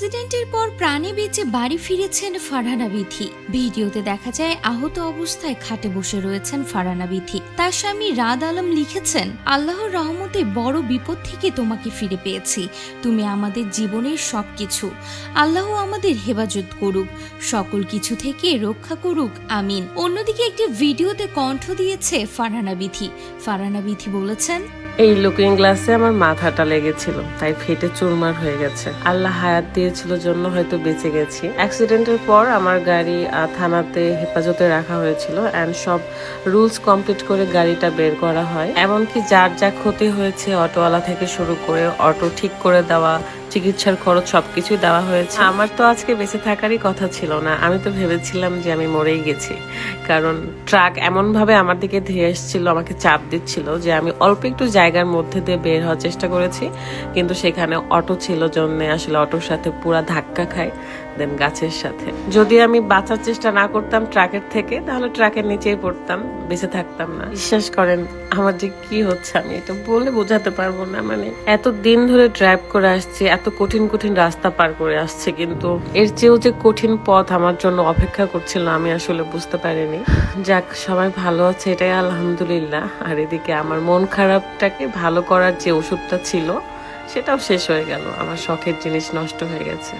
অ্যাক্সিডেন্টের পর প্রাণে বেঁচে বাড়ি ফিরেছেন ফারহানা বিথি। ভিডিওতে দেখা যায়, আহত অবস্থায় খাটে বসে রয়েছেন ফারহানা বিথি। তার স্বামী রাদ আলম লিখেছেন, আল্লাহর রহমতে বড় বিপদ থেকে তোমাকে ফিরে পেয়েছি। তুমি আমাদের জীবনের সব কিছু আল্লাহ আমাদের হেফাজত করুক। সকল কিছু থেকে রক্ষা করুক। আমিন। অন্যদিকে একটি ভিডিওতে কণ্ঠ দিয়েছে ফারহানা বিথি। ফারহানা বিথি বলেছেন এই লুকিং গ্লাসে আমার মাথাটা লেগেছিল, তাই ফেটে চুরমার হয়ে গেছে। আল্লাহ হায়াত দিয়েছিল জন্য হয়তো বেঁচে গেছি। অ্যাক্সিডেন্টের পর আমার গাড়ি থানাতে হেফাজতে রাখা হয়েছিল অ্যান্ড সব রুলস কমপ্লিট করে গাড়িটা বের করা হয়। এমনকি যার যা ক্ষতি হয়েছে অটোওয়ালা থেকে শুরু করে অটো ঠিক করে দেওয়া চিকিৎসার খরচ সবকিছু দেওয়া হয়েছে। আমার তো আজকে বেঁচে থাকারই কথা ছিল না। আমি তো ভেবেছিলাম যে আমি মরেই গেছি। কারণ ট্রাক এমনভাবে আমার দিকে ধেয়ে এসেছিল আমাকে চাপ দিচ্ছিল যে আমি অল্প একটু জায়গার মধ্যে দিয়ে বের হওয়ার চেষ্টা করেছি। কিন্তু সেখানে অটো ছিল জন্যে আসলে অটোর সাথে পুরা ধাক্কা খায় দেন গাছের সাথে। যদি আমি বাঁচার চেষ্টা না করতাম ট্রাকের থেকে তাহলে ট্রাকের নিচেই পড়তাম বেঁচে থাকতাম না। বিশ্বাস করেন আমার যে কি হচ্ছে আমি এটা বলে বোঝাতে পারব না। মানে এত দিন ধরে ড্রাইভ করে আসছি এত কঠিন কঠিন রাস্তা পার করে আসছে, কিন্তু এর চেয়েও যে কঠিন পথ আমার জন্য অপেক্ষা করছিল আমি আসলে বুঝতে পারিনি। যাক, সবাই ভালো আছে, এটাই আলহামদুলিল্লাহ। আর এদিকে আমার মন খারাপটাকে ভালো করার যে ওষুধটা ছিল, সেটাও শেষ হয়ে গেল। আমার শখের জিনিস নষ্ট হয়ে গেছে।